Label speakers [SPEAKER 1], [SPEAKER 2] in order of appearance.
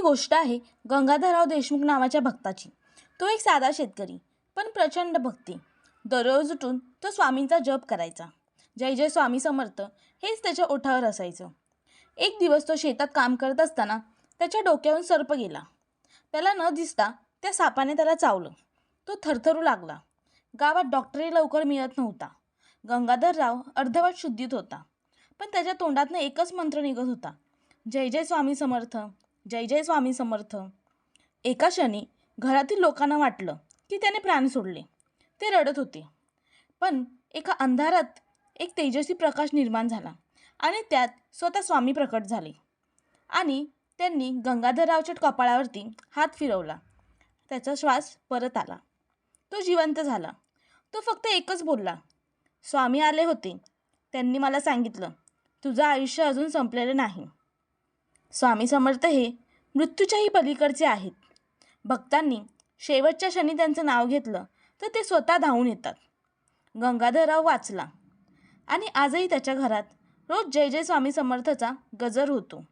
[SPEAKER 1] ही गोष्ट आहे गंगाधरराव देशमुख नावाच्या भक्ताची. तो एक साधा शेतकरी पण प्रचंड भक्ती. दररोज उठून तो स्वामींचा जप करायचा. जय जय स्वामी समर्थ हेच त्याच्या ओठावर असायचं. एक दिवस तो शेतात काम करत असताना त्याच्या डोक्यावरून सर्प गेला. त्याला न दिसता त्या सापाने त्याला चावलं. तो थरथरू लागला. गावात डॉक्टरही लवकर मिळत नव्हता. गंगाधरराव अर्धवट शुद्धीत होता. पण त्याच्या तोंडातनं एकच मंत्र निघत होता. जय जय स्वामी समर्थ जय जय स्वामी समर्थ. एका क्षणी घरातील लोकांना वाटलं की त्याने प्राण सोडले. ते रडत होते. पण एका अंधारात एक तेजस्वी प्रकाश निर्माण झाला आणि त्यात स्वतः स्वामी प्रकट झाले. आणि त्यांनी गंगाधररावच्या कपाळावरती हात फिरवला. त्याचा श्वास परत आला. तो जिवंत झाला. तो फक्त एकच बोलला. स्वामी आले होते. त्यांनी मला सांगितलं तुझं आयुष्य अजून संपलेलं नाही. स्वामी समर्थ हे मृत्यूच्याही पलीकडचे आहेत. भक्तांनी शेवटच्या क्षणी त्यांचं नाव घेतलं तर ते स्वतः धावून येतात. गंगाधरराव वाचला. आणि आजही त्याच्या घरात रोज जय जय स्वामी समर्थचा गजर होतो.